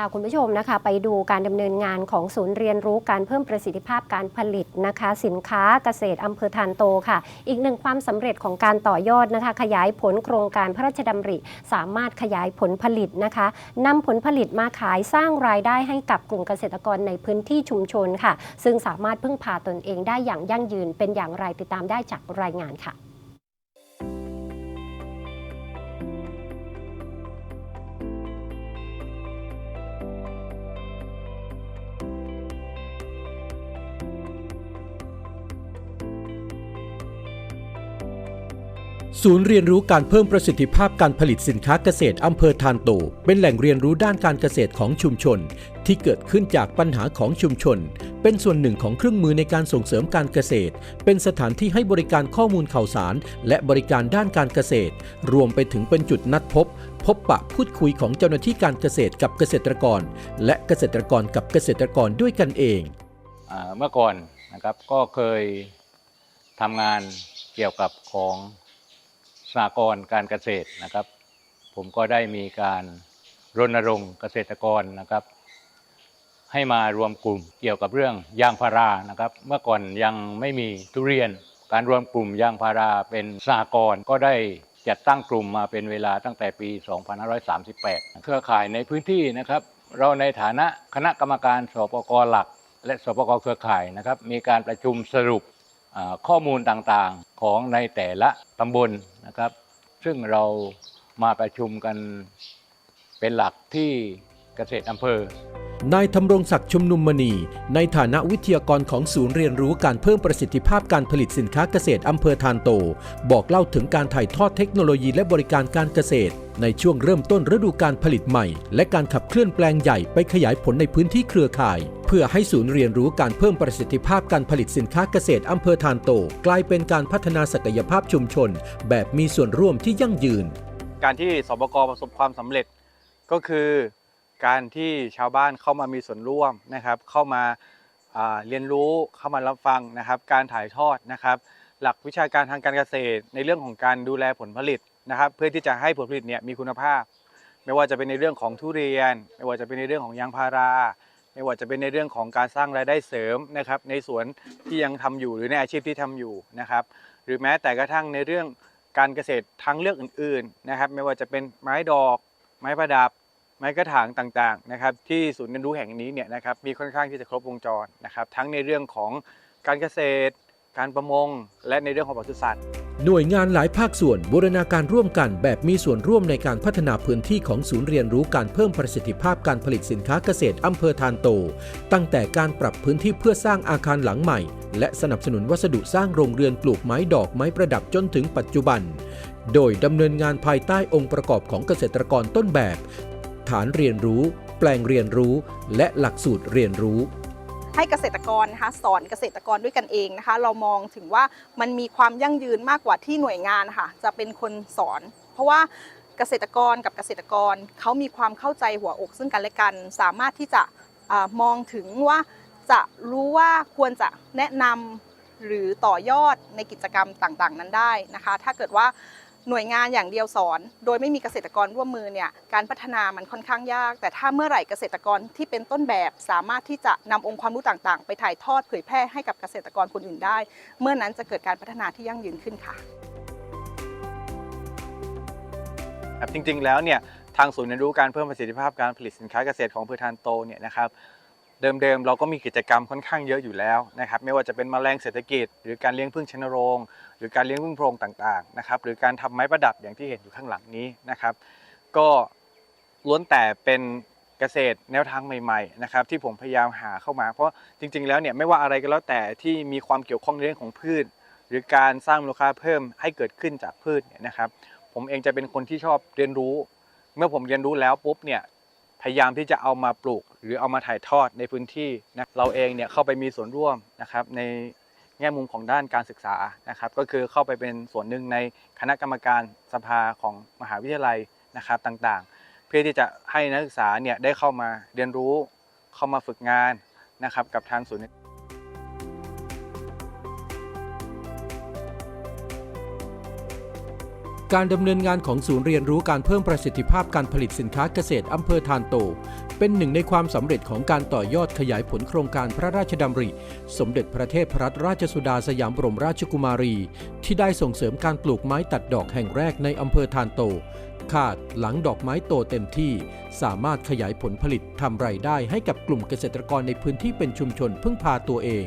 าคุณผู้ชมนะคะ ไปดูการดำเนินงานของศูนย์เรียนรู้การเพิ่มประสิทธิภาพการผลิตนะคะ สินค้าเกษตรอำเภอทานโตค่ะ อีกหนึ่งความสำเร็จของการต่อยอดนะคะ ขยายผลโครงการพระราชดำริ สามารถขยายผลผลิตนะคะนำผลผลิตมาขายสร้างรายได้ให้กับกลุ่มเกษตรกรในพื้นที่ชุมชนค่ะ ซึ่งสามารถพึ่งพาตนเองได้อย่างยั่งยืนเป็นอย่างไรติดตามได้จากรายงานค่ะ ศูนย์เรียนรู้การเพิ่มประสิทธิภาพการผลิตสินค้าเกษตรอำเภอทานโต เป็นแหล่งเรียนรู้ด้านการเกษตรของชุมชน ที่เกิดขึ้นจากปัญหาของชุมชน เป็นส่วนหนึ่งของเครื่องมือในการส่งเสริมการเกษตร เป็นสถานที่ให้บริการข้อมูลข่าวสาร และบริการด้านการเกษตร รวมไปถึงเป็นจุดนัดพบ พบปะพูดคุยของเจ้าหน้าที่การเกษตรกับเกษตรกร และเกษตรกรกับเกษตรกรด้วยกันเองเมื่อก่อนนะครับก็เคยทำงานเกี่ยวกับของ สหกรการเกษตรนะครับ ผมก็ได้มีการรณรงค์เกษตรกรนะครับ ให้มารวมกลุ่มเกี่ยวกับเรื่องยางพารานะครับ เมื่อก่อนยังไม่มีทุเรียน การรวมกลุ่มยางพาราเป็นสหกรก็ได้จัดตั้งกลุ่มมาเป็นเวลาตั้งแต่ปี 2538 เครือข่ายในพื้นที่นะครับ เราในฐานะคณะกรรมการสปกหลัก และสปกเครือข่ายนะครับ มีการประชุมสรุป ข้อมูลต่างๆของในแต่ละตำบลนะครับ ซึ่งเรามาประชุมกันเป็นหลักที่เกษตรอำเภอนายธำรงศักดิ์ชุมนุมมณี ในฐานะวิทยากรของศูนย์เรียนรู้การเพิ่มประสิทธิภาพการผลิตสินค้าเกษตรอำเภอทานโต บอกเล่าถึงการถ่ายทอดเทคโนโลยีและบริการการเกษตร ในช่วงเริ่มต้นฤดูการผลิตใหม่ และการขับเคลื่อนแปลงใหญ่ไปขยายผลในพื้นที่เครือข่าย เพื่อให้ศูนย์เรียนรู้การเพิ่มประสิทธิภาพการผลิตสินค้าเกษตรอำเภอทานโต กลายเป็นการพัฒนาศักยภาพชุมชน แบบมีส่วนร่วมที่ยั่งยืน การที่สบกประสบความสำเร็จก็คือการที่ชาวบ้านเข้ามามีส่วนร่วมนะครับ เข้ามาอ่าเรียนรู้เข้ามารับฟังนะครับ การถ่ายทอดนะครับ หลักวิชาการทางการเกษตร ในเรื่องของการดูแลผลผลิตนะครับ เพื่อที่จะให้ผลผลิตเนี่ยมีคุณภาพ ไม่ว่าจะเป็นในเรื่องของทุเรียน ไม่ว่าจะเป็นในเรื่องของยางพารา ไม่ว่าจะเป็นในเรื่องของการสร้างรายได้เสริมนะครับในสวนที่ยังทำอยู่หรือในอาชีพที่ทำอยู่นะครับ หรือแม้แต่กระทั่งในเรื่องการเกษตรทางเลือกอื่นๆนะครับ ไม่ว่าจะเป็นไม้ดอก ไม้ประดับ ไม้กระถางต่างๆนะครับ ที่ศูนย์เรียนรู้แห่งนี้เนี่ยนะครับมีค่อนข้างที่จะครบวงจรนะครับ ทั้งในเรื่องของการเกษตร การประมง และในเรื่องของปศุสัตว์ หน่วยงานหลายภาคส่วนบูรณาการร่วมกันแบบมีส่วนร่วมในการพัฒนาพื้นที่ของศูนย์เรียนรู้การเพิ่มประสิทธิภาพการผลิตสินค้าเกษตรอำเภอทานโต ตั้งแต่การปรับพื้นที่เพื่อสร้างอาคารหลังใหม่ และสนับสนุนวัสดุสร้างโรงเรือนปลูกไม้ดอกไม้ประดับจนถึงปัจจุบัน โดยดำเนินงานภายใต้องค์ประกอบของเกษตรกรต้นแบบ ฐานเรียนรู้ แปลงเรียนรู้ และหลักสูตรเรียนรู้ ให้เกษตรกรนะคะสอนเกษตรกรด้วยกันเองนะคะ เรามองถึงว่ามันมีความยั่งยืนมากกว่าที่หน่วยงานค่ะจะเป็นคนสอน เพราะว่าเกษตรกรกับเกษตรกรเขามีความเข้าใจหัวอกซึ่งกันและกัน สามารถที่จะอมองถึงว่าจะรู้ว่าควรจะแนะนำหรือต่อยอดในกิจกรรมต่างๆ นั้นได้นะคะ ถ้าเกิดว่า หน่วยงานอย่างเดียวสอน โดยไม่มีเกษตรกรร่วมมือเนี่ยการพัฒนามันค่อนข้างยาก แต่ถ้าเมื่อไหร่เกษตรกรที่เป็นต้นแบบสามารถที่จะนำองค์ความรู้ต่างๆ ไปถ่ายทอดเผยแพร่ให้กับเกษตรกรคนอื่นได้ เมื่อนั้นจะเกิดการพัฒนาที่ยั่งยืนขึ้นค่ะครับจริงๆแล้วเนี่ยทางศูนย์เรียนรู้การเพิ่มประสิทธิภาพการผลิตสินค้าเกษตรของอำเภอทานโตเนี่ยนะครับ เดิมๆเราก็มีกิจกรรมค่อนข้างเยอะอยู่แล้วนะครับไม่ว่าจะเป็นแมลงเศรษฐกิจ หรือการเลี้ยงพึ่งชนโรง หรือการเลี้ยงพึ่งโพรงต่างๆนะครับหรือการทำไม้ประดับอย่างที่เห็นอยู่ข้างหลังนี้นะครับ ก็ล้วนแต่เป็นเกษตรแนวทางใหม่ๆนะครับที่ผมพยายามหาเข้ามา เพราะจริง ๆ แล้วเนี่ยไม่ว่าอะไรก็แล้วแต่ที่มีความเกี่ยวข้องในเรื่องของพืช หรือการสร้างมูลค่าเพิ่มให้เกิดขึ้นจากพืชเนี่ยนะครับ ผมเองจะเป็นคนที่ชอบเรียนรู้ เมื่อผมเรียนรู้แล้วปุ๊บเนี่ยพยายามที่จะเอามาปลูก หรือเอามาถ่ายทอดในพื้นที่นะเราเองเนี่ยเข้าไปมีส่วนร่วมนะครับในแง่มุมของด้านการศึกษานะครับ ก็คือเข้าไปเป็นส่วนหนึ่งในคณะกรรมการสภาของมหาวิทยาลัยนะครับต่างๆ เพื่อที่จะให้นักศึกษาเนี่ยได้เข้ามาเรียนรู้เข้ามาฝึกงานนะครับกับทางศูนย์ การดำเนินงานของศูนย์เรียนรู้การเพิ่มประสิทธิภาพการผลิตสินค้าเกษตรอำเภอทานโต เป็นหนึ่งในความสำเร็จของการต่อยอดขยายผลโครงการพระราชดำริ สมเด็จพระเทพรัตนราชสุดาสยามบรมราชกุมารี ที่ได้ส่งเสริมการปลูกไม้ตัดดอกแห่งแรกในอำเภอทานโตคาดหลังดอกไม้โตเต็มที่ สามารถขยายผลผลิตทำไรายได้ให้กับกลุ่มเกษตรกรในพื้นที่เป็นชุมชนพึ่งพาตัวเอง